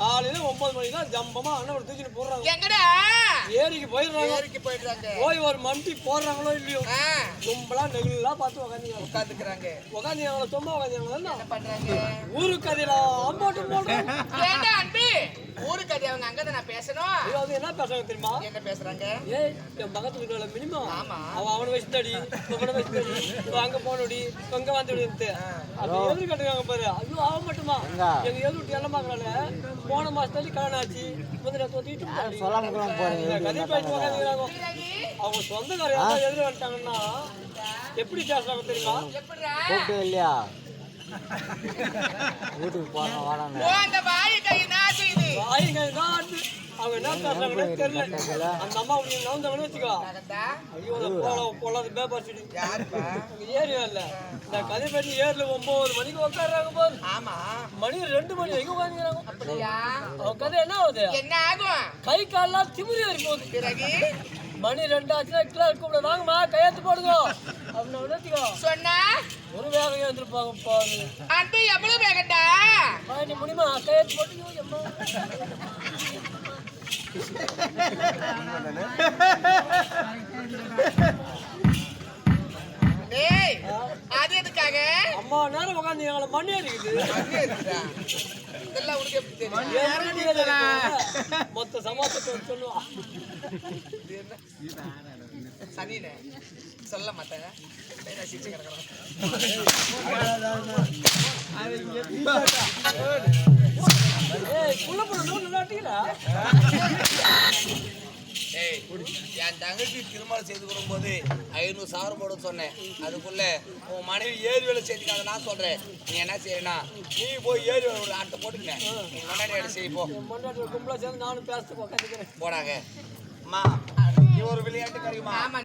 காலையில ஒன்பது மணிக்கு தான் ஜம்பமா அண்ணன் தூக்கிட்டு போடுறாங்க எங்கடா? ஏரிக்கு போயிடுறாங்க. ஏரிக்கு போயிடுறாங்க. போய் ஒரு மண்டி போடுறாங்களோ இல்லையோ? கும்பலா நெகிழா பார்த்து உக்காந்துங்க. உட்காந்துக்கிறாங்க உக்காந்துங்க சும்மா உக்காந்துங்க என்ன? பண்றாங்க? ஊரு கதையெல்லாம் போட்டு போடுறாங்க ஊருக்கு அது அவங்க அங்கதான் நான் பேசணும். இது வந்து என்ன பேசுறாங்க தெரியுமா? என்ன பேசுறாங்க? ஏய் என் பக்கத்து வீட்டுல மினிமம் ஆமா. அவன் அவனை வச்சுட்டாடி இவனை வச்சுட்டாடி இவன் அங்க போனடி இங்க வந்துடு அது எதிர் கட்டுறாங்க பாரு. ஐயோ அவன் மட்டுமா எங்க? எதிர் விட்டு எல்லாம் பாக்குறாங்க போன மாசத்துல கல்யாணம் ஆச்சு. வந்து நான் தொத்திட்டு சொல்லாம கூட போறீங்க கதை உட்காந்துக்கிறாங்க அவங்க சொந்தக்கார யாராவது எதிர் வந்துட்டாங்கன்னா எப்படி பேசுறாங்க தெரியுமா? கூப்பிட்டு இல்லையா? வீட்டுக்கு போனோம் வாடாங்க வாய் கை. அவங்க என்ன பேசுறாங்கன்னு தெரியல. அந்த அம்மா அப்படி நவுந்தாங்கன்னு வச்சுக்கோ. ஐயோ அந்த போல பொல்லாத பேப்பர் செடி யாருப்பா? ஏரியா இல்ல இந்த கதை பேட்டி ஏர்ல ஒன்பது மணிக்கு உட்காடுறாங்க போது ஆமா. மணி ரெண்டு மணி வரைக்கும் உட்காந்துக்கிறாங்க அப்படியா? அவன் கதை என்ன ஆகுது? என்ன ஆகும்? கை கால்லாம் திமிரி ஏறி போகுது. பிறகு? மணி ரெண்டு ஆச்சுன்னா கிளாஸ் கூப்பிட வாங்கம்மா கையெழுத்து போடுங்க. அப்படின்னு வச்சுக்கோ. சொன்னா? ஒரு வேகம் எழுந்திருப்பாங்க பாரு. அன்பு எவ்வளவு வேகண்டா பாண்டி முடியுமா? கையெழுத்து போட்டு அது எதுக்காக அம்மா நேரம் உட்காந்து எங்களை மணி அடிக்குது அங்கே இருக்குடா. இதெல்லாம் உனக்கு எப்படி தெரியும். மொத்த சமாசத்தை சொல்லுவா? சனினே சொல்ல மாட்டேன் சிரிச்சு. என் தங்கச்சி திருமணம் செய்து கொடுக்கும்போது ஐநூறு சவரம் போட சொன்னேன். அதுக்குள்ள உன் மனைவி ஏரி வேலை செஞ்சுக்காத நான் சொல்றேன். நீ என்ன செய்யறா நீ போய் ஏரி வேலை ஒரு ஆட்டை போட்டுக்க நீ முன்னாடி வேலை செய்ய போ. கும்பலா சேர்ந்து நானும் பேசிட்டு உட்காந்துக்கிறேன் போடாங்க. அம்மா நீ ஒரு விளையாட்டு கறியுமா ஆமா